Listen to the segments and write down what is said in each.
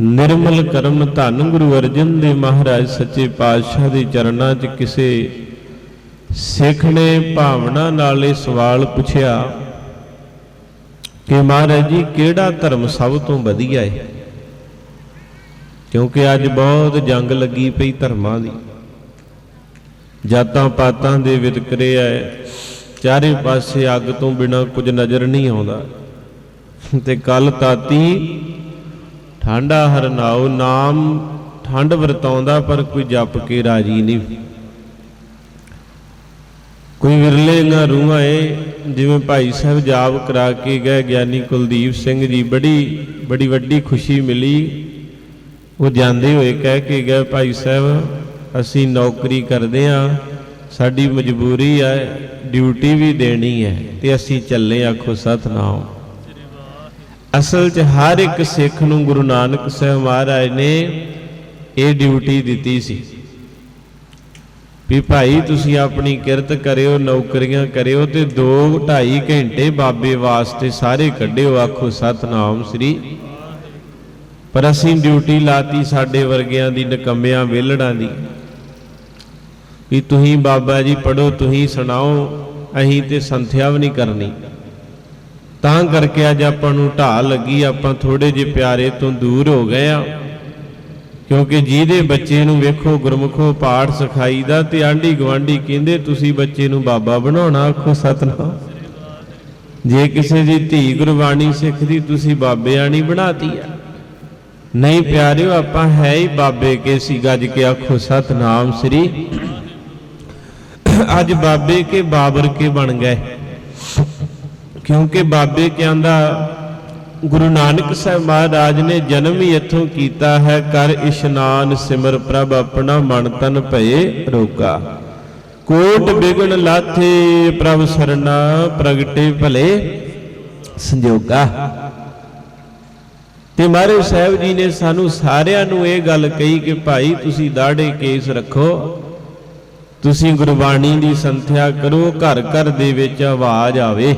ਨਿਰਮਲ ਕਰਮ ਧੰਨ ਗੁਰੂ ਅਰਜਨ ਦੇਵ ਮਹਾਰਾਜ ਸੱਚੇ ਪਾਤਸ਼ਾਹ ਦੇ ਚਰਨਾਂ 'ਚ ਕਿਸੇ ਸਿੱਖ ਨੇ ਭਾਵਨਾ ਨਾਲ ਇਹ ਸਵਾਲ ਪੁੱਛਿਆ ਕਿ ਮਹਾਰਾਜ ਜੀ, ਕਿਹੜਾ ਧਰਮ ਸਭ ਤੋਂ ਵਧੀਆ ਹੈ ਕਿਉਂਕਿ ਅੱਜ ਬਹੁਤ ਜੰਗ ਲੱਗੀ ਪਈ ਧਰਮਾਂ ਦੀ। ਜਾਤਾਂ ਪਾਤਾਂ ਦੇ ਵਿਤਕਰੇ ਐ ਚਾਰੇ ਪਾਸੇ ਅੱਗ ਤੋਂ ਬਿਨਾ ਕੁਝ ਨਜ਼ਰ ਨਹੀਂ ਆਉਂਦਾ। ਤੇ ਕੱਲ ਤਾਤੀ ਠਾਂਡਾ ਹਰਨਾਉ ਨਾਮ ਠੰਡ ਵਰਤਾਉਂਦਾ, ਪਰ ਕੋਈ ਜਪ ਕੇ ਰਾਜੀ ਨਹੀਂ। ਕੋਈ ਵਿਰਲੇ ਨਾ ਰੂਹਾਂ ਏ, ਜਿਵੇਂ ਭਾਈ ਸਾਹਿਬ ਜਾਪ ਕਰਾ ਕੇ ਗਏ, ਗਿਆਨੀ ਕੁਲਦੀਪ ਸਿੰਘ ਜੀ ਬੜੀ ਬੜੀ ਵੱਡੀ ਖੁਸ਼ੀ ਮਿਲੀ। ਉਹ ਜਾਂਦੇ ਹੋਏ ਕਹਿ ਕੇ ਗਏ, ਭਾਈ ਸਾਹਿਬ, ਅਸੀਂ ਨੌਕਰੀ ਕਰਦੇ ਆ, ਸਾਡੀ ਮਜਬੂਰੀ ਹੈ ਡਿਊਟੀ ਵੀ ਦੇਣੀ ਹੈ ਤੇ ਅਸੀਂ ਚੱਲੇ ਆਖੋ ਸਤਨਾਮ। ਅਸਲ 'ਚ ਹਰ ਇੱਕ ਸਿੱਖ ਨੂੰ ਗੁਰੂ ਨਾਨਕ ਸਾਹਿਬ ਮਹਾਰਾਜ ਨੇ ਇਹ ਡਿਊਟੀ ਦਿੱਤੀ ਸੀ ਵੀ ਭਾਈ ਤੁਸੀਂ ਆਪਣੀ ਕਿਰਤ ਕਰਿਓ, ਨੌਕਰੀਆਂ ਕਰਿਓ ਤੇ 2 2.5 ਘੰਟੇ ਬਾਬੇ ਵਾਸਤੇ ਸਾਰੇ ਕੱਢਿਓ, ਆਖੋ ਸਤਨਾਮ ਸ੍ਰੀ। ਪਰ ਅਸੀਂ ਡਿਊਟੀ ਲਾਤੀ ਸਾਡੇ ਵਰਗਿਆਂ ਦੀ, ਨਕੰਮਿਆਂ ਵਿਹਲੜਾਂ ਦੀ। ਵੀ ਤੁਸੀਂ ਬਾਬਾ ਜੀ ਪੜੋ ਤੁਸੀਂ ਸੁਣਾਓ, ਅਸੀਂ ਤੇ ਸੰਥਿਆ ਵੀ ਨਹੀਂ ਕਰਨੀ। ਤਾਂ ਕਰਕੇ ਅੱਜ ਆਪਾਂ ਨੂੰ ਢਾਹ ਲੱਗੀ, ਆਪਾਂ ਥੋੜੇ ਜਿਹੇ ਪਿਆਰੇ ਤੋਂ ਦੂਰ ਹੋ ਗਏ ਆ ਕਿਉਂਕਿ ਜਿਹਦੇ ਬੱਚੇ ਨੂੰ ਵੇਖੋ, ਗੁਰਮੁਖੋ ਪਾਠ ਸਿਖਾਈਦਾ ਤੇ ਆਂਢੀ ਗਵਾਂਢੀ ਕਹਿੰਦੇ, ਤੁਸੀਂ ਬੱਚੇ ਨੂੰ ਬਾਬਾ ਬਣਾਉਣਾ, ਆਖੋ ਸਤਨਾਮ। ਜੇ ਕਿਸੇ ਦੀ ਧੀ ਗੁਰਬਾਣੀ ਸਿੱਖਦੀ, ਤੁਸੀਂ ਬਾਬੇ ਆਣੀ ਬਣਾਤੀ ਆ। ਨਹੀਂ ਪਿਆਰਿਓ, ਆਪਾਂ ਹੈ ਹੀ ਬਾਬੇ ਕੇ ਸੀ ਗੱਜ ਕੇ ਆਖੋ ਸਤਨਾਮ ਸ੍ਰੀ। ਅੱਜ ਬਾਬੇ ਕੇ ਬਾਬਰ ਕੇ ਬਣ ਗਏ। ਕਿਉਂਕਿ ਬਾਬੇ ਕਹਿੰਦਾ, ਗੁਰੂ ਨਾਨਕ ਸਾਹਿਬ ਮਹਾਰਾਜ ਨੇ ਜਨਮ ਹੀ ਇੱਥੋਂ ਕੀਤਾ ਹੈ, ਕਰ ਇਸ਼ਨਾਨ ਸਿਮਰ ਪ੍ਰਭ ਆਪਣਾ ਮਨ ਤਨ ਭਏ ਰੋਗਾ ਕੋਟ ਬਿਗਣ ਲਾਥੇ ਪ੍ਰਭ ਸਰਨਾ ਪ੍ਰਗਟੇ ਭਲੇ ਸੰਜੋਗਾ। ਤੇ ਮਹਾਰਾਜ ਸਾਹਿਬ ਜੀ ਨੇ ਸਾਨੂੰ ਸਾਰਿਆਂ ਨੂੰ ਇਹ ਗੱਲ ਕਹੀ ਕਿ ਭਾਈ ਤੁਸੀਂ ਦਾੜੇ ਕੇਸ ਰੱਖੋ, ਤੁਸੀਂ ਗੁਰਬਾਣੀ ਦੀ ਸੰਥਿਆ ਕਰੋ, ਘਰ ਘਰ ਦੇ ਵਿੱਚ ਆਵਾਜ਼ ਆਵੇ।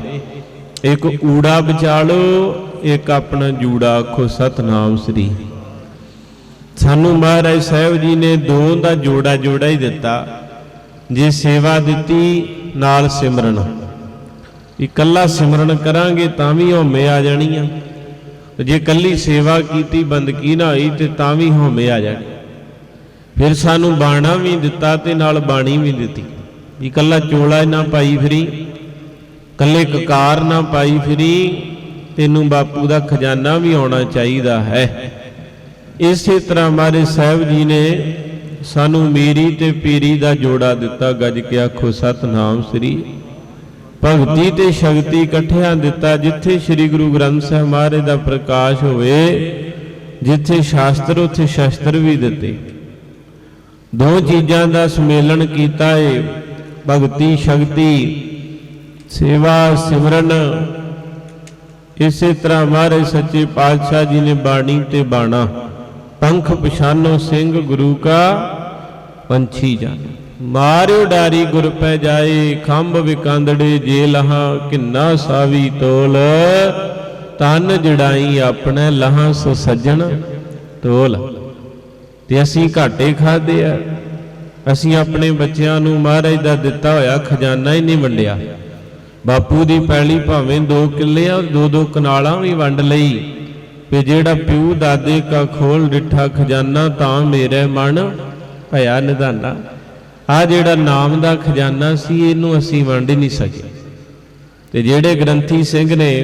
ਇੱਕ ਊੜਾ ਵਿਚਾਲੋ, ਇੱਕ ਆਪਣਾ ਜੂੜਾ ਆਖੋ, ਸਤਨਾਮ ਸ੍ਰੀ। ਸਾਨੂੰ ਮਹਾਰਾਜ ਸਾਹਿਬ ਜੀ ਨੇ ਦੋ ਦਾ ਜੋੜਾ ਜੋੜਾ ਹੀ ਦਿੱਤਾ। ਜੇ ਸੇਵਾ ਦਿੱਤੀ, ਨਾਲ ਸਿਮਰਨ। ਇਕੱਲਾ ਸਿਮਰਨ ਕਰਾਂਗੇ ਤਾਂ ਵੀ ਹਉਮੈ ਆ ਜਾਣੀ ਆ ਜੇ ਇਕੱਲੀ ਸੇਵਾ ਕੀਤੀ, ਬੰਦਗੀ ਨਾ ਹੋਈ, ਤੇ ਤਾਂ ਵੀ ਹਉਮੈ ਆ ਜਾਣੀ। ਫਿਰ ਸਾਨੂੰ ਬਾਣਾ ਵੀ ਦਿੱਤਾ ਤੇ ਨਾਲ ਬਾਣੀ ਵੀ ਦਿੱਤੀ। ਇਕੱਲਾ ਚੋਲਾ ਨਾ ਪਾਈ ਫਰੀ। ਕੱਲੇ ਕਕਾਰ ਨਾ ਪਾਈ ਫਰੀ, ਤੈਨੂੰ ਬਾਪੂ ਦਾ ਖਜ਼ਾਨਾ ਵੀ ਆਉਣਾ ਚਾਹੀਦਾ ਹੈ। ਇਸੇ ਤਰ੍ਹਾਂ ਮਾਰੇ ਸਾਹਿਬ ਜੀ ਨੇ ਸਾਨੂੰ ਮੀਰੀ ਤੇ ਪੀਰੀ ਦਾ ਜੋੜਾ ਦਿੱਤਾ, ਗੱਜ ਕੇ ਆਖੋ, ਸਤਨਾਮ ਸ੍ਰੀ। ਭਗਤੀ ਤੇ ਸ਼ਕਤੀ ਇਕੱਠਿਆਂ ਦਿੱਤਾ, ਜਿੱਥੇ ਸ੍ਰੀ ਗੁਰੂ ਗ੍ਰੰਥ ਸਾਹਿਬ ਮਹਾਰਾਜ ਦਾ ਪ੍ਰਕਾਸ਼ ਹੋਵੇ, ਜਿੱਥੇ ਸ਼ਾਸਤਰ, ਉੱਥੇ ਸ਼ਸਤਰ ਵੀ ਦਿੱਤੇ। ਦੋ ਚੀਜ਼ਾਂ ਦਾ ਸਮੇਲਨ ਕੀਤਾ ਏ, ਭਗਤੀ, ਸ਼ਕਤੀ। ਸੇਵਾ ਸਿਮਰਨ। ਇਸੇ ਤਰ੍ਹਾਂ ਮਹਾਰਾਜ ਸੱਚੇ ਪਾਤਸ਼ਾਹ ਜੀ ਨੇ ਬਾਣੀ ਤੇ ਬਾਣਾ, ਪੰਖ ਪਛਾਨੋ ਸਿੰਘ ਗੁਰੂ ਕਾ ਪੰਛੀ ਜਾਨ ਮਾਰਿਓ ਡਾਰੀ ਗੁਰ ਪੈ ਜਾਏ, ਖੰਭ ਵਿਕੰਦੜੇ ਜੇ ਲਹਾ, ਕਿੰਨਾ ਸਾਵੀ ਤੋਲ। ਤਨ ਜੜਾਈ ਆਪਣੇ ਲਹਾ ਸੋ ਸੱਜਣ ਤੋਲ। ਤੇ ਅਸੀਂ ਘਾਟੇ ਖਾਦੇ ਆ। ਅਸੀਂ ਆਪਣੇ ਬੱਚਿਆਂ ਨੂੰ ਮਹਾਰਾਜ ਦਾ ਦਿੱਤਾ ਹੋਇਆ ਖਜ਼ਾਨਾ ਹੀ ਨਹੀਂ ਵੰਡਿਆ। ਬਾਪੂ ਦੀ ਪੈਲੀ ਭਾਵੇਂ ਦੋ ਕਿੱਲੇ ਆ ਦੋ ਦੋ ਕਨਾਲਾਂ ਵੀ ਵੰਡ ਲਈ। ਵੀ ਜਿਹੜਾ ਪਿਉ ਦਾਦੇ ਕਾ ਖੋਲ ਡਿਠਾ ਖਜ਼ਾਨਾ ਤਾਂ ਮੇਰੇ ਮਨ ਭਇਆ ਨਿਧਾਨਾ। ਆ ਜਿਹੜਾ ਨਾਮ ਦਾ ਖਜ਼ਾਨਾ ਸੀ, ਇਹਨੂੰ ਅਸੀਂ ਵੰਡ ਹੀ ਨਹੀਂ ਸਕੇ। ਤੇ ਜਿਹੜੇ ਗ੍ਰੰਥੀ ਸਿੰਘ ਨੇ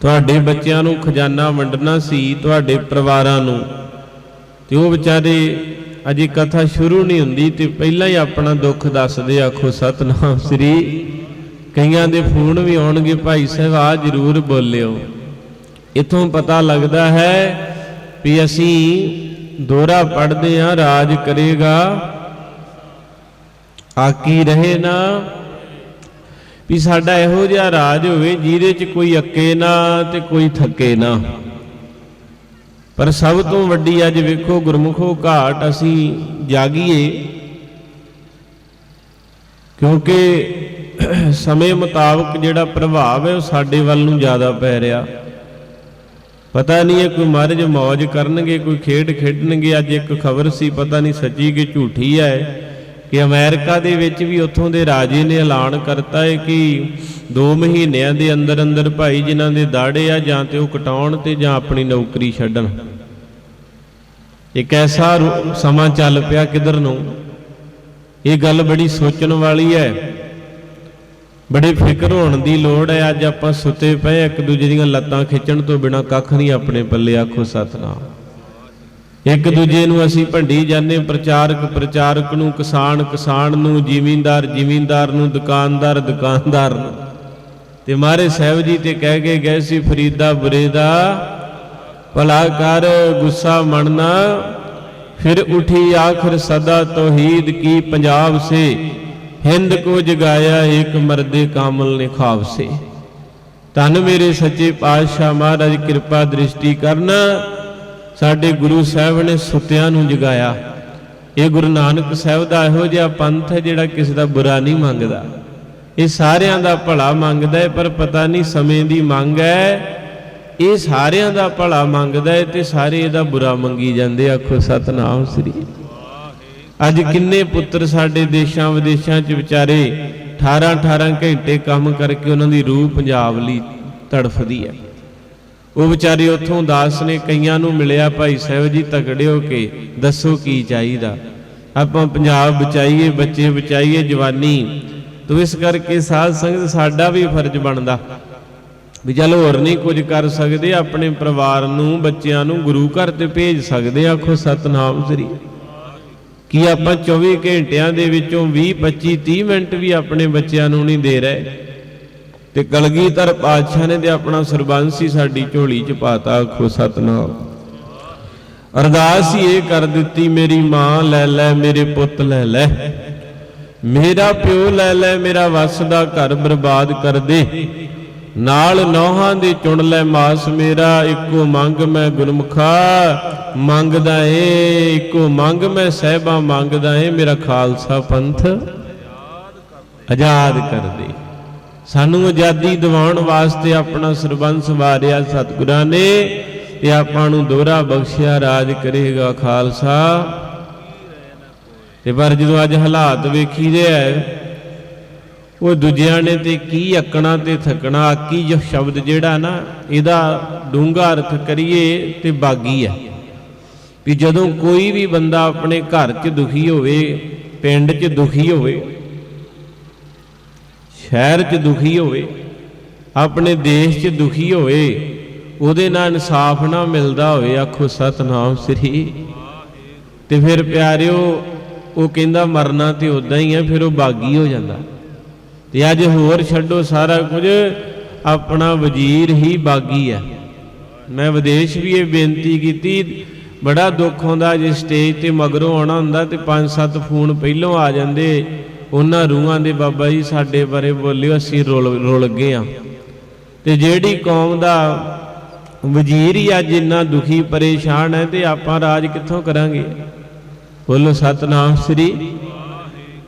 ਤੁਹਾਡੇ ਬੱਚਿਆਂ ਨੂੰ ਖਜ਼ਾਨਾ ਵੰਡਣਾ ਸੀ, ਤੁਹਾਡੇ ਪਰਿਵਾਰਾਂ ਨੂੰ, ਤੇ ਉਹ ਵਿਚਾਰੇ ਅਜੇ ਕਥਾ ਸ਼ੁਰੂ ਨਹੀਂ ਹੁੰਦੀ ਤੇ ਪਹਿਲਾਂ ਹੀ ਆਪਣਾ ਦੁੱਖ ਦੱਸਦੇ ਆਖੋ ਸਤਨਾਮ ਸ੍ਰੀ। ਕਈਆਂ ਦੇ ਫੋਨ ਵੀ ਆਉਣਗੇ, ਭਾਈ ਸਾਹਿਬ ਆ ਜਰੂਰ ਬੋਲਿਓ। ਇਥੋਂ ਪਤਾ ਲੱਗਦਾ ਹੈ ਵੀ ਅਸੀਂ ਦੋਰਾ ਪੜਦੇ ਆ ਰਾਜ ਕਰੇਗਾ। ਆਕੀ ਰਹੇ ਨਾ। ਵੀ ਸਾਡਾ ਇਹੋ ਜਿਹਾ ਰਾਜ ਹੋਵੇ ਜਿਹਦੇ 'ਚ ਕੋਈ ਅੱਕੇ ਨਾ ਤੇ ਕੋਈ ਥੱਕੇ ਨਾ। ਪਰ ਸਭ ਤੋਂ ਵੱਡੀ ਅੱਜ ਵੇਖੋ ਗੁਰਮੁਖੋ ਘਾਟ ਅਸੀਂ ਜਾਗੀਏ। ਕਿਉਂਕਿ ਸਮੇਂ ਮੁਤਾਬਕ ਜਿਹੜਾ ਪ੍ਰਭਾਵ ਹੈ ਉਹ ਸਾਡੇ ਵੱਲ ਨੂੰ ਜ਼ਿਆਦਾ ਪੈ ਰਿਹਾ। ਪਤਾ ਨਹੀਂ ਇਹ ਕੋਈ ਮਹਾਰਾਜ ਮौज ਕਰਨਗੇ, ਕੋਈ ਖੇਡ ਖੇਡਣਗੇ। ਅੱਜ ਇੱਕ ਖਬਰ ਸੀ, ਪਤਾ ਨਹੀਂ ਸੱਚੀ ਕਿ ਝੂਠੀ ਹੈ ਕਿ ਅਮਰੀਕਾ ਦੇ ਵਿੱਚ ਵੀ ਉੱਥੋਂ ਦੇ ਰਾਜੇ ਨੇ ਐਲਾਨ ਕਰਤਾ ਹੈ ਕਿ ਦੋ ਮਹੀਨਿਆਂ ਦੇ ਅੰਦਰ ਅੰਦਰ ਭਾਈ ਜਿਨ੍ਹਾਂ ਦੇ ਦਾੜੇ ਆ, ਜਾਂ ਤੇ ਉਹ ਕਟਾਉਣ ਤੇ ਜਾਂ ਆਪਣੀ ਨੌਕਰੀ ਛੱਡਣ। ਇੱਕ ਐਸਾ ਸਮਾਂ ਚੱਲ ਪਿਆ ਕਿਧਰ ਨੂੰ? ਇਹ ਗੱਲ ਬੜੀ ਸੋਚਣ ਵਾਲੀ ਹੈ। ਬੜੇ ਫਿਕਰ ਹੋਣ ਦੀ ਲੋੜ ਹੈ। ਅੱਜ ਆਪਾਂ ਸੁੱਤੇ ਪਏ ਇੱਕ ਦੂਜੇ ਦੀਆਂ ਲੱਤਾਂ ਖਿੱਚਣ ਤੋਂ ਬਿਨਾ ਕੱਖ ਨਹੀਂ ਆਪਣੇ ਪੱਲੇ ਆਖੋ ਸਤਨਾਮ। ਇੱਕ ਦੂਜੇ ਨੂੰ ਅਸੀਂ ਭੰਡੀ ਜਾਂਦੇ ਪ੍ਰਚਾਰਕ ਪ੍ਰਚਾਰਕ ਨੂੰ, ਕਿਸਾਨ ਕਿਸਾਨ ਨੂੰ, ਜ਼ਿਮੀਂਦਾਰ ਜ਼ਿਮੀਂਦਾਰ ਨੂੰ, ਦੁਕਾਨਦਾਰ ਦੁਕਾਨਦਾਰ ਨੂੰ। ਤੇ ਮਹਾਰਾਜ ਸਾਹਿਬ ਜੀ ਤੇ ਕਹਿ ਕੇ ਗਏ ਸੀ, ਫਰੀਦਾ ਬੁਰੇ ਦਾ ਭਲਾ ਕਰ ਗੁੱਸਾ ਮਣਨਾ ਫਿਰ ਉਠੀ ਆਖਰ ਸਦਾ ਤੋਹੀਦ ਕੀ ਪੰਜਾਬ ਸੇ, ਹਿੰਦ ਕੋ ਜਗਾਇਆ ਏਕ ਮਰਦੇ ਕਾਮਲ ਨੇ ਖਾਬ ਸੇ। ਧੰਨ ਮੇਰੇ ਸੱਚੇ ਪਾਤਸ਼ਾਹ ਮਹਾਰਾਜ, ਕਿਰਪਾ ਦ੍ਰਿਸ਼ਟੀ ਕਰਨਾ, ਸਾਡੇ ਗੁਰੂ ਸਾਹਿਬ ਨੇ ਸੁੱਤਿਆਂ ਨੂੰ ਜਗਾਇਆ। ਇਹ ਗੁਰੂ ਨਾਨਕ ਸਾਹਿਬ ਦਾ ਇਹੋ ਜਿਹਾ ਪੰਥ ਹੈ ਜਿਹੜਾ ਕਿਸੇ ਦਾ ਬੁਰਾ ਨਹੀਂ ਮੰਗਦਾ। ਇਹ ਸਾਰਿਆਂ ਦਾ ਭਲਾ ਮੰਗਦਾ ਹੈ, ਪਰ ਪਤਾ ਨਹੀਂ ਸਮੇਂ ਦੀ ਮੰਗ ਹੈ। ਇਹ ਸਾਰਿਆਂ ਦਾ ਭਲਾ ਮੰਗਦਾ ਹੈ ਤੇ ਸਾਰੇ ਇਹਦਾ ਬੁਰਾ ਮੰਗੀ ਜਾਂਦੇ ਆਖੋ, ਸਤਨਾਮ ਸ੍ਰੀ ਅੱਜ ਕਿੰਨੇ ਪੁੱਤਰ ਸਾਡੇ ਦੇਸ਼ਾਂ ਵਿਦੇਸ਼ਾਂ 'ਚ ਵਿਚਾਰੇ 18 18 ਘੰਟੇ ਕੰਮ ਕਰਕੇ ਉਹਨਾਂ ਦੀ ਰੂਹ ਪੰਜਾਬ ਲਈ ਤੜਫਦੀ ਹੈ। ਉਹ ਵਿਚਾਰੇ ਉੱਥੋਂ ਦਾਸ ਨੇ ਕਈਆਂ ਨੂੰ ਮਿਲਿਆ, ਭਾਈ ਸਾਹਿਬ ਜੀ, ਤਕੜੇ ਹੋ ਕੇ ਦੱਸੋ ਕੀ ਚਾਹੀਦਾ। ਆਪਾਂ ਪੰਜਾਬ ਬਚਾਈਏ, ਬੱਚੇ ਬਚਾਈਏ, ਜਵਾਨੀ ਤੋ ਇਸ ਕਰਕੇ ਸਾਧ ਸੰਗਤ ਸਾਡਾ ਵੀ ਫਰਜ਼ ਬਣਦਾ। ਵੀ ਚਲ ਹੋਰ ਨਹੀਂ ਕੁਝ ਕਰ ਸਕਦੇ, ਆਪਣੇ ਪਰਿਵਾਰ ਨੂੰ, ਬੱਚਿਆਂ ਨੂੰ ਗੁਰੂ ਘਰ ਤੇ ਭੇਜ ਸਕਦੇ ਆਖੋ ਸਤਨਾਮ ਸ੍ਰੀ। ਕੀ ਆਪਾਂ 24 ਘੰਟਿਆਂ ਦੇ ਵਿੱਚੋਂ 20 25 30 ਮਿੰਟ ਵੀ ਆਪਣੇ ਬੱਚਿਆਂ ਨੂੰ ਨਹੀਂ ਦੇ ਰਹੇ? ਤੇ ਕਲਗੀਧਰ ਪਾਤਸ਼ਾਹ ਨੇ ਤੇ ਆਪਣਾ ਸਰਬੰਸ ਹੀ ਸਾਡੀ ਝੋਲੀ ਚ ਪਾਤਾ, ਆਖੋ ਸਤਨਾਮ। ਅਰਦਾਸ ਹੀ ਇਹ ਕਰ ਦਿੱਤੀ, ਮੇਰੀ ਮਾਂ ਲੈ ਲੈ, ਮੇਰੇ ਪੁੱਤ ਲੈ ਲੈ। ਮੇਰਾ ਪਿਓ ਲੈ ਲੈ, ਮੇਰਾ ਵਸ ਦਾ ਘਰ ਬਰਬਾਦ ਕਰ ਦੇ। ਨਾਲ ਨੌਹਾਂ ਦੀ ਚੁਣ ਲੈ ਮਾਸ ਮੇਰਾ, ਇੱਕੋ ਮੰਗ ਮੈਂ ਗੁਰਮੁਖਾ ਮੰਗਦਾ ਏ, ਇੱਕੋ ਮੰਗ ਮੈਂ ਸਹਿਬਾ ਮੰਗਦਾ ਏ, ਮੇਰਾ ਖਾਲਸਾ ਪੰਥ ਆਜ਼ਾਦ ਕਰ ਦੇ। ਸਾਨੂੰ ਆਜ਼ਾਦੀ ਦਿਵਾਉਣ ਵਾਸਤੇ ਆਪਣਾ ਸਰਬੰਸ ਵਾਰਿਆ ਸਤਿਗੁਰਾਂ ਨੇ, ਤੇ ਆਪਾਂ ਨੂੰ ਦੋਹਰਾ ਬਖਸ਼ਿਆ ਰਾਜ ਕਰੇਗਾ ਖਾਲਸਾ। ਤੇ ਪਰ ਜਦੋਂ ਅੱਜ ਹਾਲਾਤ ਵੇਖੀ ਦੇ ਐ, ਉਹ ਦੂਜਿਆਂ ਨੇ ਤੇ ਕੀ ਅੱਕਣਾ ਤੇ ਥਕਣਾ ਆਕੀ ਜੋ ਸ਼ਬਦ ਜਿਹੜਾ ਨਾ, ਇਹਦਾ ਡੂੰਘਾ ਅਰਥ ਕਰੀਏ ਤੇ ਬਾਗੀ ਹੈ ਵੀ ਜਦੋਂ ਕੋਈ ਵੀ ਬੰਦਾ ਆਪਣੇ ਘਰ 'ਚ ਦੁਖੀ ਹੋਵੇ, ਪਿੰਡ 'ਚ ਦੁਖੀ ਹੋਵੇ, ਸ਼ਹਿਰ 'ਚ ਦੁਖੀ ਹੋਵੇ, ਆਪਣੇ ਦੇਸ਼ 'ਚ ਦੁਖੀ ਹੋਵੇ, ਉਹਦੇ ਨਾਲ ਇਨਸਾਫ ਨਾ ਮਿਲਦਾ ਹੋਵੇ, ਆਖੋ ਸਤਨਾਮ ਸ੍ਰੀ। ਤੇ ਫਿਰ ਪਿਆਰਿਓ ਉਹ ਕਹਿੰਦਾ ਮਰਨਾ ਤੇ ਉਦਾਂ ਹੀ ਹੈ ਫਿਰ ਉਹ ਬਾਗੀ ਹੋ ਜਾਂਦਾ। ਤੇ ਅੱਜ ਹੋਰ ਛੱਡੋ ਸਾਰਾ ਕੁਝ, ਆਪਣਾ ਵਜ਼ੀਰ ਹੀ ਬਾਗੀ ਹੈ ਮੈਂ ਵਿਦੇਸ਼ ਵੀ ਇਹ ਬੇਨਤੀ ਕੀਤੀ, ਬੜਾ ਦੁੱਖ ਹੁੰਦਾ ਜੇ ਸਟੇਜ ਤੇ ਮਗਰੋਂ ਆਉਣਾ ਹੁੰਦਾ ਤੇ ਪੰਜ ਸੱਤ ਫੋਨ ਪਹਿਲੋਂ ਆ ਜਾਂਦੇ, ਉਹਨਾਂ ਰੂਹਾਂ ਦੇ ਬਾਬਾ ਜੀ ਸਾਡੇ ਬਾਰੇ ਬੋਲਿਓ, ਅਸੀਂ ਰੁਲ ਰੁਲ ਗਏ ਆ। ਤੇ ਜਿਹੜੀ ਕੌਮ ਦਾ ਵਜ਼ੀਰ ਹੀ ਅੱਜ ਇੰਨਾ ਦੁਖੀ, ਪਰੇਸ਼ਾਨ ਹੈ ਤੇ ਆਪਾਂ ਰਾਜ ਕਿੱਥੋਂ ਕਰਾਂਗੇ? ਬੋਲੋ, ਸਤਨਾਮ ਸ੍ਰੀ।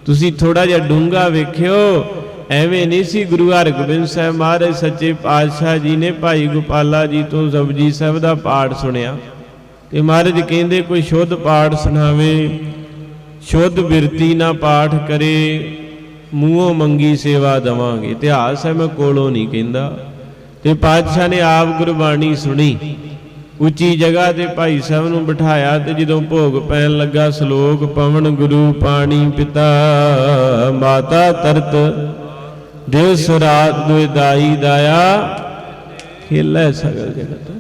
ਤੁਸੀਂ ਥੋੜਾ ਜਿਹਾ ਡੂੰਗਾ ਵੇਖਿਓ, ਐਵੇਂ ਨਹੀਂ ਸੀ ਗੁਰੂ ਹਰਗੋਬਿੰਦ ਸਾਹਿਬ ਮਹਾਰਾਜ ਸੱਚੇ ਪਾਤਸ਼ਾਹ ਜੀ ਨੇ ਭਾਈ ਗੋਪਾਲਾ ਜੀ ਤੋਂ ਜਪਜੀ ਸਾਹਿਬ ਦਾ ਪਾਠ ਸੁਣਿਆ। ਤੇ ਮਹਾਰਾਜ ਕਹਿੰਦੇ, ਕੋਈ ਸ਼ੁੱਧ ਪਾਠ ਸੁਣਾਵੇ, ਸ਼ੁੱਧ ਬਿਰਤੀ ਨਾ ਪਾਠ ਕਰੇ, ਮੂੰਹੋਂ ਮੰਗੀ ਸੇਵਾ ਦਵਾਂਗੇ। ਇਤਿਹਾਸ ਹੈ, ਮੈਂ ਕੋਲੋਂ ਨਹੀਂ ਕਹਿੰਦਾ। ਤੇ ਪਾਤਸ਼ਾਹ ਨੇ ਆਪ ਗੁਰਬਾਣੀ ਸੁਣੀ। ਉੱਚੀ ਜਗ੍ਹਾ ਤੇ ਭਾਈ ਸਾਹਿਬ ਨੂੰ ਬਿਠਾਇਆ ਤੇ ਜਦੋਂ ਭੋਗ ਪੈਣ ਲੱਗਾ, ਸ਼ਲੋਕ ਪਵਨ ਗੁਰੂ ਪਾਣੀ ਪਿਤਾ, ਮਾਤਾ ਤਰਤ, ਦੇਵ ਸੁਰਾਤ ਦੁਇ ਦਾਈ ਦਾਇਆ। ਖੇਲੇ ਸਗਲ ਜਗਤ।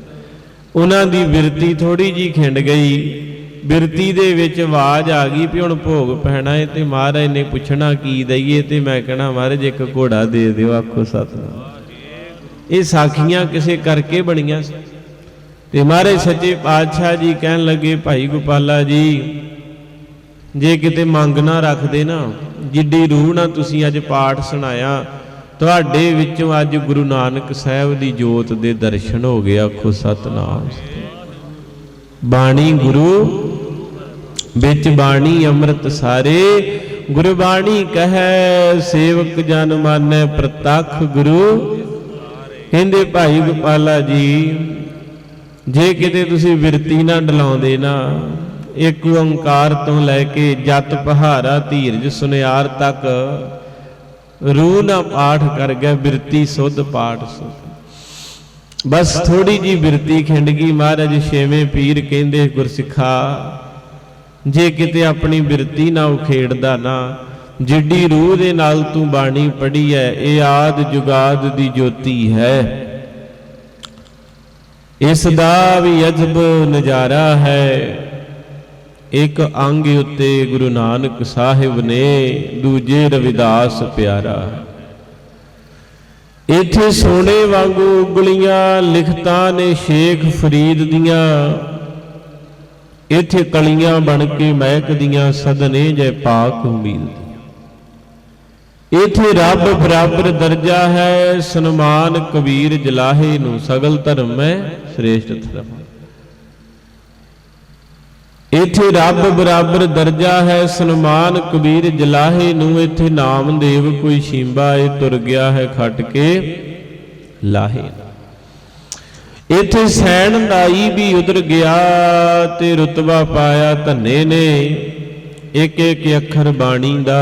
ਉਹਨਾਂ ਦੀ ਬਿਰਤੀ ਥੋੜੀ ਜੀ ਖਿੰਡ ਗਈ। ਬਿਰਤੀ ਦੇ ਵਿੱਚ ਆਵਾਜ਼ ਆ ਗਈ ਵੀ ਹੁਣ ਭੋਗ ਪੈਣਾ ਹੈ ਤੇ ਮਹਾਰਾਜ ਨੇ ਪੁੱਛਣਾ, ਕੀ ਦਈਏ? ਤੇ ਮੈਂ ਕਹਣਾ, ਮਹਾਰਾਜ, ਇੱਕ ਘੋੜਾ ਦੇ ਦਿਓ, ਆਖੋ ਸਤਨਾਮ। ਇਹ ਸਾਖੀਆਂ ਕਿਸੇ ਕਰਕੇ ਬਣੀਆਂ ਸੀ। ਤੇ ਮਹਾਰਾਜ ਸੱਚੇ ਪਾਤਸ਼ਾਹ ਜੀ ਕਹਿਣ ਲੱਗੇ, ਭਾਈ ਗੋਪਾਲਾ ਜੀ, ਜੇ ਕਿਤੇ ਮੰਗ ਨਾ ਰੱਖਦੇ ਨਾ, ਜਿੱਡੀ ਰੂਹ ਨਾਲ ਤੁਸੀਂ ਅੱਜ ਪਾਠ ਸੁਣਾਇਆ, ਤੁਹਾਡੇ ਵਿੱਚੋਂ ਅੱਜ ਗੁਰੂ ਨਾਨਕ ਸਾਹਿਬ ਦੀ ਜੋਤ ਦੇ ਦਰਸ਼ਨ ਹੋ ਗਏ, ਆਖੋ ਸਤਨਾਮ। ਬਾਣੀ ਗੁਰੂ, ਵਿੱਚ ਬਾਣੀ ਅੰਮ੍ਰਿਤ ਸਾਰੇ ਗੁਰਬਾਣੀ ਕਹੈ, ਸੇਵਕ ਜਨ ਮਾਨੈ ਪ੍ਰਤੱਖ ਗੁਰੂ। ਕਹਿੰਦੇ ਭਾਈ ਗੋਪਾਲਾ ਜੀ ਜੇ ਕਿਤੇ ਤੁਸੀਂ ਵਿਰਤੀ ਨਾ ਡਲਾਉਂਦੇ ਨਾ, ਇੱਕ ਓੰਕਾਰ ਤੋਂ ਲੈ ਕੇ ਜਤ ਪਹਾਰਾ ਧੀਰਜ ਸੁਨਿਆਰ ਤੱਕ, ਰੂਹ ਨਾ ਪਾਠ ਕਰ ਗਿਆ ਬਿਰਤੀ ਸੁਧ ਪਾਠ ਸੁਧ। ਬਸ ਥੋੜੀ ਜੀ ਬਿਰਤੀ ਖਿੰਡ ਗਈ ਮਹਾਰਾਜ, ਛੇਵੇਂ ਪੀਰ ਕਹਿੰਦੇ ਗੁਰਸਿੱਖਾ, ਜੇ ਕਿਤੇ ਆਪਣੀ ਬਿਰਤੀ ਨਾ ਉਖੇੜਦਾ ਨਾ, ਜਿੱਡੀ ਰੂਹ ਦੇ ਨਾਲ ਤੂੰ ਬਾਣੀ ਪੜੀ ਹੈ ਇਹ ਆਦ ਜੁਗਾਦ ਦੀ ਜੋਤੀ ਹੈ। ਇਸ ਦਾ ਵੀ ਅਜਬ ਨਜ਼ਾਰਾ ਹੈ। ਇੱਕ ਅੰਗ ਉੱਤੇ ਗੁਰੂ ਨਾਨਕ ਸਾਹਿਬ ਨੇ ਦੂਜੇ ਰਵਿਦਾਸ ਪਿਆਰਾ। ਇੱਥੇ ਸੋਨੇ ਵਾਂਗੂ ਉਗਲੀਆਂ ਲਿਖਤਾਂ ਨੇ ਸ਼ੇਖ ਫਰੀਦ ਦੀਆਂ। ਇੱਥੇ ਕਲੀਆਂ ਬਣ ਕੇ ਮਹਿਕਦੀਆਂ ਸਦਨੇ ਜੈ ਪਾਕ ਉਮੀਦ ਇਥੇ ਰੱਬ ਬਰਾਬਰ ਦਰਜਾ ਹੈ, ਸਨਮਾਨ ਕਬੀਰ ਜਲਾਹੇ ਨੂੰ ਸਗਲ ਧਰਮ ਹੈ ਸ੍ਰੇਸ਼ਟ ਧਰਮ। ਇਥੇ ਰੱਬ ਬਰਾਬਰ ਦਰਜਾ ਹੈ, ਸਨਮਾਨ ਕਬੀਰ ਜਲਾਹੇ ਨੂੰ ਇਥੇ ਨਾਮਦੇਵ ਕੋਈ ਸ਼ੀਂਬਾ ਏ ਤੁਰ ਗਿਆ ਹੈ ਖੱਟ ਕੇ ਲਾਹੇ ਇਥੇ ਸੈਣ ਦਾਈ ਵੀ ਉਧਰ ਗਿਆ ਤੇ ਰਤਬਾ ਪਾਇਆ ਧੰਨੇ ਨੇ ਇੱਕ ਇੱਕ ਅੱਖਰ ਬਾਣੀ ਦਾ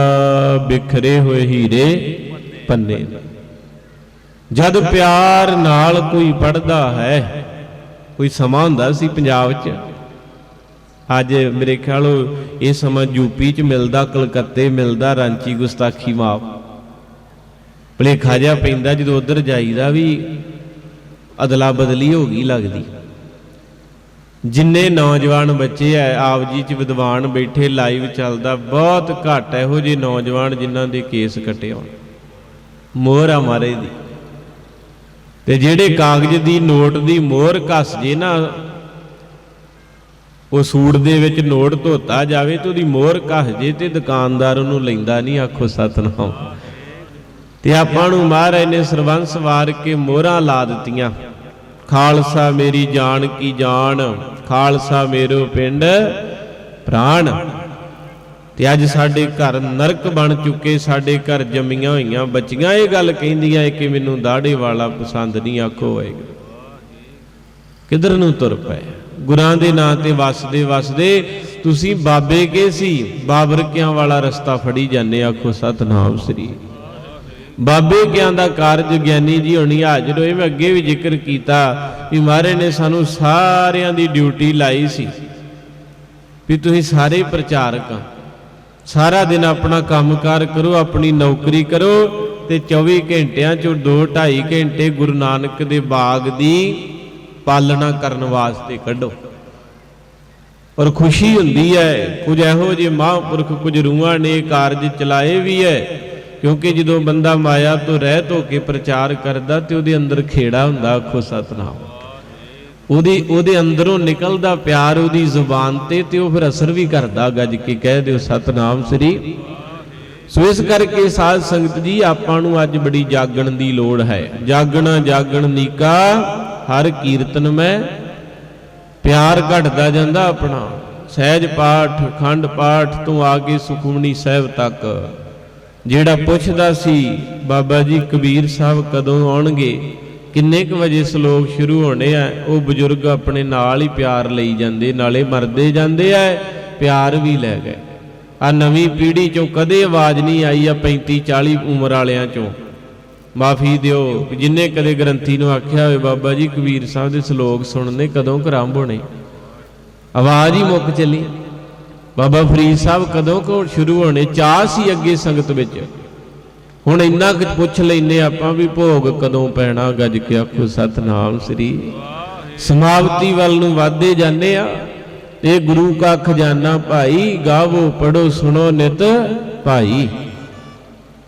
ਬਿਖਰੇ ਹੋਏ ਹੀਰੇ ਪੰਨੇ ਦਾ। ਜਦ ਪਿਆਰ ਨਾਲ ਕੋਈ ਪੜਦਾ ਹੈ, ਕੋਈ ਸਮਾਂ ਹੁੰਦਾ ਸੀ ਪੰਜਾਬ 'ਚ, ਅੱਜ ਮੇਰੇ ਖਿਆਲ ਇਹ ਸਮਾਂ ਯੂਪੀ 'ਚ ਮਿਲਦਾ, ਕਲਕੱਤੇ ਮਿਲਦਾ, ਰਾਂਚੀ, ਗੁਸਤਾਖੀ ਮਾਫ ਭਲੇਖਾ ਜਿਹਾ ਪੈਂਦਾ ਜਦੋਂ ਉਧਰ ਜਾਈਦਾ ਵੀ ਅਦਲਾ ਬਦਲੀ ਹੋ ਗਈ ਲੱਗਦੀ। ਜਿੰਨੇ ਨੌਜਵਾਨ ਬੱਚੇ ਐ ਆਪ ਜੀ ਚ ਵਿਦਵਾਨ ਬੈਠੇ ਲਾਈਵ ਚੱਲਦਾ, ਬਹੁਤ ਘੱਟ ਇਹੋ ਜਿਹੇ ਨੌਜਵਾਨ ਜਿਨ੍ਹਾਂ ਦੇ ਕੇਸ ਕੱਟੇ ਹੋਣ। ਮੋਹਰ ਆ ਮਾਰੇ ਦੀ। ਤੇ ਜਿਹੜੇ ਕਾਗਜ਼ ਦੀ ਨੋਟ ਦੀ ਮੋਹਰ ਕੱਸ ਜੇ ਨਾ, ਉਹ ਸੂਟ ਦੇ ਵਿੱਚ ਨੋਟ ਧੋਤਾ ਜਾਵੇ ਤੇ ਉਹਦੀ ਮੋਹਰ ਕੱਸ ਜੇ ਤੇ ਦੁਕਾਨਦਾਰ ਉਹਨੂੰ ਲੈਂਦਾ ਨਹੀਂ, ਆਖੋ ਸਤਨਾਮ। ਤੇ ਆਪਾਂ ਨੂੰ ਮਹਾਰਾਜ ਨੇ ਸਰਬੰਸ ਵਾਰ ਕੇ ਮੋਹਰਾਂ ਲਾ ਦਿੱਤੀਆਂ। ਖਾਲਸਾ ਮੇਰੀ ਜਾਨ ਕੀ ਜਾਨ। ਖਾਲਸਾ ਮੇਰੋ ਪਿੰਡ ਪ੍ਰਾਣ। ਤੇ ਅੱਜ ਸਾਡੇ ਘਰ ਨਰਕ ਬਣ ਚੁੱਕੇ, ਸਾਡੇ ਘਰ ਜੰਮੀਆਂ ਹੋਈਆਂ, ਬੱਚੀਆਂ ਇਹ ਗੱਲ ਕਹਿੰਦੀਆਂ ਏ ਕਿ ਮੈਨੂੰ ਦਾੜੇ ਵਾਲਾ ਪਸੰਦ ਨਹੀਂ, ਆਖੋ ਹੋਏਗਾ ਕਿਧਰ ਨੂੰ ਤੁਰ ਪਏ? ਗੁਰਾਂ ਦੇ ਨਾਂ ਤੇ ਵਸਦੇ ਵਸਦੇ ਤੁਸੀਂ ਬਾਬੇ ਕੇ ਸੀ, ਬਾਬਰਕਿਆਂ ਵਾਲਾ ਰਸਤਾ ਫੜੀ ਜਾਂਦੇ, ਆਖੋ ਸਤਨਾਮ ਸ੍ਰੀ। ਬਾਬੇ ਗਿਆਨ ਦਾ ਕਾਰਜ ਗਿਆਨੀ ਜੀ ਹੋਣੀ ਹਾਜ਼ਰ ਹੋਏ, ਮੈਂ ਅੱਗੇ ਵੀ ਜ਼ਿਕਰ ਕੀਤਾ ਵੀ ਮਹਾਰਾਜ ਨੇ ਸਾਨੂੰ ਸਾਰਿਆਂ ਦੀ ਡਿਊਟੀ ਲਾਈ ਸੀ ਵੀ ਤੁਸੀਂ ਸਾਰੇ ਪ੍ਰਚਾਰਕ ਆ। ਸਾਰਾ ਦਿਨ ਆਪਣਾ ਕੰਮਕਾਰ ਕਰੋ, ਆਪਣੀ ਨੌਕਰੀ ਕਰੋ ਤੇ 24 ਘੰਟਿਆਂ ਚੋਂ 2 2.5 ਘੰਟੇ ਗੁਰੂ ਨਾਨਕ ਦੇ ਬਾਗ ਦੀ ਪਾਲਣਾ ਕਰਨ ਵਾਸਤੇ ਕੱਢੋ। ਔਰ ਖੁਸ਼ੀ ਹੁੰਦੀ ਹੈ, ਕੁਝ ਇਹੋ ਜਿਹੇ ਮਹਾਂਪੁਰਖ, ਕੁਝ ਰੂਹਾਂ ਨੇ ਕਾਰਜ ਚਲਾਏ ਵੀ ਹੈ। ਕਿਉਂਕਿ ਜਦੋਂ ਬੰਦਾ ਮਾਇਆ ਤੋਂ ਰਹਿਤ ਹੋ ਕੇ ਪ੍ਰਚਾਰ ਕਰਦਾ ਤੇ ਉਹਦੇ ਅੰਦਰ ਖੇੜਾ ਹੁੰਦਾ, ਆਖੋ ਸਤਨਾਮ। ਉਹਦੀ, ਉਹਦੇ ਅੰਦਰੋਂ ਨਿਕਲਦਾ ਪਿਆਰ ਉਹਦੀ ਜ਼ੁਬਾਨ ਤੇ ਤੇ ਉਹ ਫਿਰ ਅਸਰ ਵੀ ਕਰਦਾ, ਗੱਜ ਕੇ ਕਹਿ ਦਿਓ ਸਤਨਾਮ ਸ੍ਰੀ। ਸੋ ਇਸ ਕਰਕੇ ਸਾਧ ਸੰਗਤ ਜੀ, ਆਪਾਂ ਨੂੰ ਅੱਜ ਬੜੀ ਜਾਗਣ ਦੀ ਲੋੜ ਹੈ। ਜਾਗਣਾ, ਜਾਗਣ ਨੀਕਾ ਹਰ ਕੀਰਤਨ ਮੈਂ ਪਿਆਰ ਘਟਦਾ ਜਾਂਦਾ ਆਪਣਾ। ਸਹਿਜ ਪਾਠ, ਖੰਡ ਪਾਠ ਤੋਂ ਆ ਕੇ ਸੁਖਮਨੀ ਸਾਹਿਬ ਤੱਕ। ਜਿਹੜਾ ਪੁੱਛਦਾ ਸੀ, ਬਾਬਾ ਜੀ ਕਬੀਰ ਸਾਹਿਬ ਕਦੋਂ ਆਉਣਗੇ? ਕਿੰਨੇ ਕੁ ਵਜੇ ਸ਼ਲੋਕ ਸ਼ੁਰੂ ਹੋਣੇ ਆ? ਉਹ ਬਜ਼ੁਰਗ ਆਪਣੇ ਨਾਲ ਹੀ ਪਿਆਰ ਲਈ ਜਾਂਦੇ, ਨਾਲੇ ਮਰਦੇ ਜਾਂਦੇ ਆ, ਪਿਆਰ ਵੀ ਲੈ ਗਏ। ਆ ਨਵੀਂ ਪੀੜ੍ਹੀ ਚੋਂ ਕਦੇ ਆਵਾਜ਼ ਨਹੀਂ ਆਈ ਆ 35 40 ਉਮਰ ਵਾਲਿਆਂ ਚੋਂ। ਮਾਫੀ ਦਿਓ, ਜਿੰਨੇ ਕਦੇ ਗ੍ਰੰਥੀ ਨੂੰ ਆਖਿਆ ਹੋਵੇ, ਬਾਬਾ ਜੀ ਕਬੀਰ ਸਾਹਿਬ ਦੇ ਸ਼ਲੋਕ ਸੁਣਨੇ ਕਦੋਂ ਕਰੰਭ ਹੋਣੇ? ਆਵਾਜ਼ ਹੀ ਮੁੱਕ ਚੱਲੀ। ਬਾਬਾ ਫਰੀਦ ਸਾਹਿਬ ਕਦੋਂ ਕੋ ਸ਼ੁਰੂ ਹੋਣੇ ਚਾਹ ਸੀ ਅੱਗੇ ਸੰਗਤ ਵਿੱਚ। ਹੁਣ ਇੰਨਾ ਕੁ ਪੁੱਛ ਲੈਨੇ ਆਪਾਂ ਵੀ ਭੋਗ ਕਦੋਂ ਪੈਣਾ, ਗੱਜ ਕੇ ਆਖੋ, ਸਤਨਾਮ ਸ੍ਰੀ। ਸਮਾਪਤੀ ਵੱਲ ਨੂੰ ਵਾਧੇ ਜਾਂਦੇ ਆ ਇਹ ਗੁਰੂ ਕਾ ਖਜ਼ਾਨਾ ਭਾਈ, ਗਾਵੋ ਪੜੋ ਸੁਣੋ ਨਿਤ ਭਾਈ।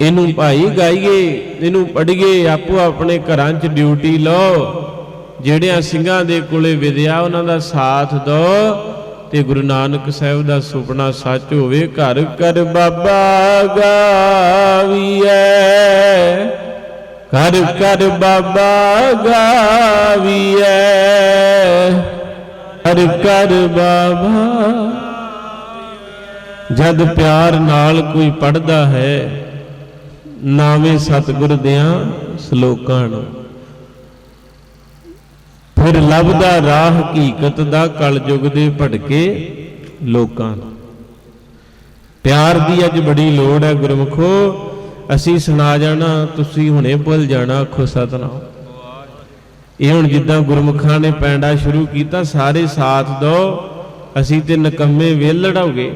ਇਹਨੂੰ ਭਾਈ ਗਾਈਏ, ਇਹਨੂੰ ਪੜੀਏ ਆਪੋ ਆਪਣੇ ਘਰਾਂ 'ਚ ਡਿਊਟੀ ਲਓ। ਜਿਹੜਿਆਂ ਸਿੰਘਾਂ ਦੇ ਕੋਲੇ ਵਿਦਿਆ ਉਹਨਾਂ ਦਾ ਸਾਥ ਦਿਓ। ਤੇ ਗੁਰੂ ਨਾਨਕ ਸਾਹਿਬ ਦਾ ਸੁਪਨਾ ਸੱਚ ਹੋਵੇ, ਘਰ ਘਰ ਬਾਬਾ ਗਾਵੀਐ। ਘਰ ਘਰ ਬਾਬਾ ਗਾਵੀਐ। ਘਰ ਘਰ ਬਾਬਾ ਜਦ ਪਿਆਰ ਨਾਲ ਕੋਈ ਪੜਦਾ ਹੈ, ਨਾਵੇਂ ਸਤਿਗੁਰ ਦਿਆਂ ਸ਼ਲੋਕਾਂ ਨੂੰ। ਫਿਰ ਲੱਭਦਾ ਰਾਹ ਹਕੀਕਤ ਦਾ ਕਲਯੁਗ ਦੇ ਭਟਕੇ ਲੋਕਾਂ ਨੂੰ। ਪਿਆਰ ਦੀ ਅੱਜ ਬੜੀ ਲੋੜ ਹੈ ਗੁਰਮਖੋ, ਅਸੀਂ ਸੁਣਾ ਜਾਣਾ, ਤੁਸੀਂ ਹੁਣੇ ਭੁੱਲ ਜਾਣਾ, ਆਖੋ ਸਤਨਾਮ। ਇਹ ਹੁਣ ਜਿੱਦਾਂ ਗੁਰਮੁਖਾਂ ਨੇ ਪੈਂਡਾ ਸ਼ੁਰੂ ਕੀਤਾ, ਸਾਰੇ ਸਾਥ ਦੋ ਅਸੀਂ ਤੇ ਨਕੰਮੇ ਵੇਲੜ ਹੋਗੇ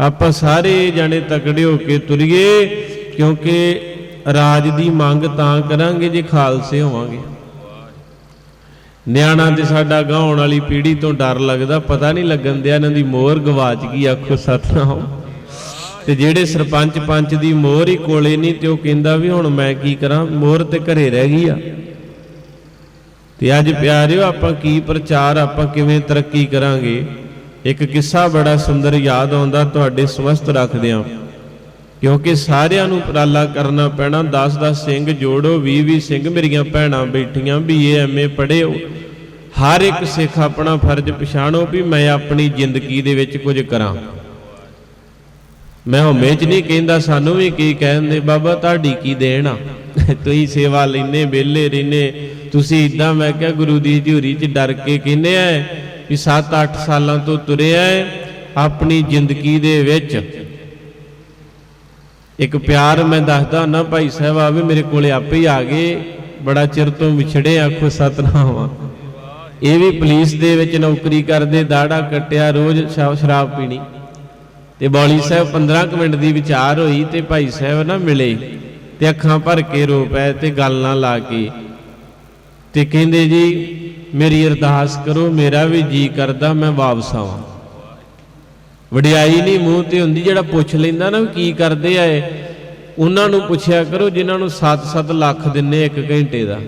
ਆਪਾਂ ਸਾਰੇ ਜਾਣੇ ਤਕੜੇ ਹੋ ਕੇ ਤੁਰੀਏ, ਕਿਉਂਕਿ ਰਾਜ ਦੀ ਮੰਗ ਤਾਂ ਕਰਾਂਗੇ ਜੇ ਖਾਲਸੇ ਹੋਵਾਂਗੇ। ਨਿਆਣਾ ਤੇ ਸਾਡਾ ਗਾਉਣ ਵਾਲੀ ਪੀੜ੍ਹੀ ਤੋਂ ਡਰ ਲੱਗਦਾ, ਪਤਾ ਨਹੀਂ ਲੱਗਣ ਦਿਆ ਇਹਨਾਂ ਦੀ ਮੋਹਰ ਗਵਾਚ ਗਈ, ਆਖੋ ਸਤਨਾਮ। ਤੇ ਜਿਹੜੇ ਸਰਪੰਚ ਪੰਚ ਦੀ ਮੋਹਰ ਹੀ ਕੋਲੇ ਨਹੀਂ, ਤੇ ਉਹ ਕਹਿੰਦਾ ਵੀ ਹੁਣ ਮੈਂ ਕੀ ਕਰਾਂ, ਮੋਹਰ ਤੇ ਘਰੇ ਰਹਿ ਗਈ ਆ। ਤੇ ਅੱਜ ਪਿਆਰਿਓ, ਆਪਾਂ ਕੀ ਪ੍ਰਚਾਰ, ਆਪਾਂ ਕਿਵੇਂ ਤਰੱਕੀ ਕਰਾਂਗੇ? ਇੱਕ ਕਿੱਸਾ ਬੜਾ ਸੁੰਦਰ ਯਾਦ ਆਉਂਦਾ, ਤੁਹਾਡੇ ਸਵਸਤ ਰੱਖਦਿਆਂ। ਕਿਉਂਕਿ ਸਾਰਿਆਂ ਨੂੰ ਉਪਰਾਲਾ ਕਰਨਾ ਪੈਣਾ। 10-10 ਸਿੰਘ ਜੋੜੋ 20-20 ਸਿੰਘ ਮੇਰੀਆਂ ਭੈਣਾਂ ਬੈਠੀਆਂ, ਵੀ ਇਹ ਐਮਏ ਪੜ੍ਹਿਓ। ਹਰ ਇੱਕ ਸਿੱਖ ਆਪਣਾ ਫਰਜ਼ ਪਛਾਣੋ ਵੀ ਮੈਂ ਆਪਣੀ ਜ਼ਿੰਦਗੀ ਦੇ ਵਿੱਚ ਕੁਝ ਕਰਾਂ। ਮੈਂ ਹਉਮੈ ਚ ਨਹੀਂ ਕਹਿੰਦਾ, ਸਾਨੂੰ ਵੀ ਕੀ ਕਹਿੰਦੇ, ਬਾਬਾ ਤੁਹਾਡੀ ਕੀ ਦੇਣ ਆ? ਤੁਸੀਂ ਸੇਵਾ ਲੈਨੇ ਵਿਹਲੇ ਰਹਿੰਦੇ। ਤੁਸੀਂ ਇਦਾਂ ਮੈਂ ਕਿਹਾ ਗੁਰੂ ਦੀ ਹਜ਼ੂਰੀ ਚ ਡਰ ਕੇ ਕਹਿੰਦੇ ਆ ਵੀ 7-8 ਸਾਲਾਂ ਤੋਂ ਤੁਰਿਆ ਹੈ ਆਪਣੀ ਜ਼ਿੰਦਗੀ ਦੇ ਵਿੱਚ। ਇੱਕ ਪਿਆਰ ਮੈਂ ਦੱਸਦਾ ਨਾ ਭਾਈ ਸਾਹਿਬ ਆਵੇ ਮੇਰੇ ਕੋਲੇ ਆਪੇ ਹੀ ਆ ਗਏ। ਬੜਾ ਚਿਰ ਤੋਂ ਵਿਛੜੇ ਆਖੋ ਸਤਨਾਮ ਆ। ਇਹ ਵੀ ਪੁਲਿਸ ਦੇ ਵਿੱਚ ਨੌਕਰੀ ਕਰਦੇ ਦਾੜਾ ਕੱਟਿਆ, ਰੋਜ਼ ਸ਼ਾ- ਸ਼ਰਾਬ ਪੀਣੀ। ਤੇ ਬੌਲੀ ਸਾਹਿਬ 15 ਕੁ ਮਿੰਟ ਦੀ ਵਿਚਾਰ ਹੋਈ ਤੇ ਭਾਈ ਸਾਹਿਬ ਨਾ ਮਿਲੇ ਤੇ ਅੱਖਾਂ ਭਰ ਕੇ ਰੋ ਪਏ ਤੇ ਗੱਲ ਨਾ ਲਾ ਕੇ। ਤੇ ਕਹਿੰਦੇ ਜੀ, ਮੇਰੀ ਅਰਦਾਸ ਕਰੋ, ਮੇਰਾ ਵੀ ਜੀ ਕਰਦਾ, ਮੈਂ ਵਾਪਸ ਆਵਾਂ। ਵਡਿਆਈ ਨਹੀਂ, ਮੂੰਹ ਤੇ ਹੁੰਦੀ ਜਿਹੜਾ ਪੁੱਛ ਲੈਂਦਾ ਨਾ ਕੀ ਕਰਦੇ ਆਏ। ਉਹਨਾਂ ਨੂੰ ਪੁੱਛਿਆ ਕਰੋ, ਜਿਨ੍ਹਾਂ ਨੂੰ 7-7 ਲੱਖ ਦਿੰਨੇ ਇੱਕ ਘੰਟੇ ਦਾ।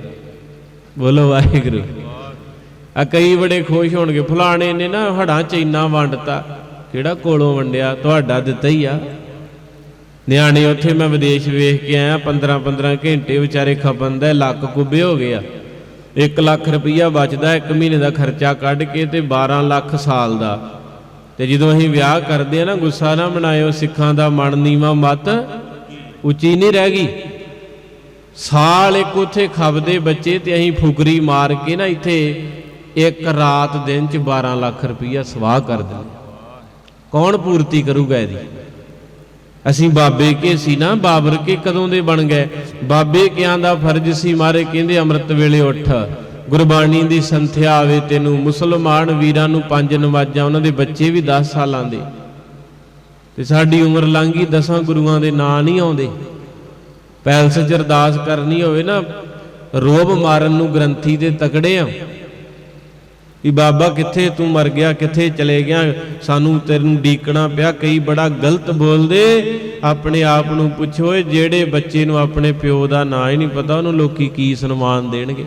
ਬੋਲੋ ਵਾਹਿਗੁਰੂ। ਆ ਕਈ ਬੜੇ ਖੁਸ਼ ਹੋਣਗੇ, ਫਲਾਣੇ ਨੇ ਨਾ ਹੜਾਂ ਚ ਇੰਨਾ ਵੰਡਤਾ। ਕਿਹੜਾ ਕੋਲੋਂ ਵੰਡਿਆ? ਤੁਹਾਡਾ ਦਿੱਤਾ ਹੀ ਆ। ਨਿਆਣੇ ਉੱਥੇ ਮੈਂ ਵਿਦੇਸ਼ ਵੇਖ ਕੇ ਆਇਆ 15-15 ਘੰਟੇ ਵਿਚਾਰੇ ਖਪਨ ਦਾ ਲੱਖ ਕੁੱਬੇ ਹੋ ਗਿਆ 1 ਲੱਖ ਰੁਪਈਆ ਬਚਦਾ, ਇੱਕ ਮਹੀਨੇ ਦਾ ਖਰਚਾ ਕੱਢ ਕੇ ਤੇ 12 ਲੱਖ ਸਾਲ ਦਾ। ਤੇ ਜਦੋਂ ਅਸੀਂ ਵਿਆਹ ਕਰਦੇ ਆ ਨਾ, ਗੁੱਸਾ ਨਾ ਬਣਾਇਓ ਸਿੱਖਾਂ ਦਾ ਮਨ ਨੀਵਾ ਮਤ ਉੱਚੀ ਨਹੀਂ ਰਹਿ ਗਈ। ਸਾਲ ਇੱਕ ਉਥੇ ਖਬਦੇ ਬੱਚੇ ਤੇ ਅਸੀਂ ਫੁਕਰੀ ਮਾਰ ਕੇ ਨਾ ਇੱਥੇ ਇੱਕ ਰਾਤ ਦਿਨ ਚ 12 ਲੱਖ ਰੁਪਈਆ ਸਵਾਹ ਕਰ ਦਿੰਦੇ ਕੌਣ ਪੂਰਤੀ ਕਰੂਗਾ ਇਹਦੀ? ਅਸੀਂ ਬਾਬੇ ਕੇ ਸੀ ਨਾ, ਬਾਬਰ ਕੇ ਕਦੋਂ ਦੇ ਬਣ ਗਏ? ਬਾਬੇ ਕਿਆਂ ਦਾ ਫਰਜ਼ ਸੀ? ਮਾਰੇ ਕਹਿੰਦੇ, ਅੰਮ੍ਰਿਤ ਵੇਲੇ ਉੱਠ। ਗੁਰਬਾਣੀ ਦੀ ਸੰਥਿਆ ਆਵੇ, ਤੈਨੂੰ ਮੁਸਲਮਾਨ ਵੀਰਾਂ ਨੂੰ ਪੰਜ ਨਵਾਜ਼ਾਂ, ਉਹਨਾਂ ਦੇ ਬੱਚੇ ਵੀ 10 ਸਾਲਾਂ ਦੇ। ਤੇ ਸਾਡੀ ਉਮਰ ਲੰਘੀ ਦਸਾਂ ਗੁਰੂਆਂ ਦੇ ਨਾਂ ਨਹੀਂ ਆਉਂਦੇ। ਪੈਲਸ ਚ ਅਰਦਾਸ ਕਰਨੀ ਹੋਵੇ ਨਾ, ਰੋਬ ਮਾਰਨ ਨੂੰ ਗ੍ਰੰਥੀ ਦੇ ਤਕੜੇ ਆ। ਵੀ ਬਾਬਾ ਕਿੱਥੇ ਤੂੰ ਮਰ ਗਿਆ, ਕਿੱਥੇ ਚਲੇ ਗਿਆ, ਸਾਨੂੰ ਤੈਨੂੰ ਡੀਕਣਾ ਪਿਆ, ਕਈ ਬੜਾ ਗਲਤ ਬੋਲਦੇ। ਆਪਣੇ ਆਪ ਨੂੰ ਪੁੱਛੋ ਜਿਹੜੇ ਬੱਚੇ ਨੂੰ ਆਪਣੇ ਪਿਓ ਦਾ ਨਾਂ ਹੀ ਨਹੀਂ ਪਤਾ, ਉਹਨੂੰ ਲੋਕੀ ਕੀ ਸਨਮਾਨ ਦੇਣਗੇ?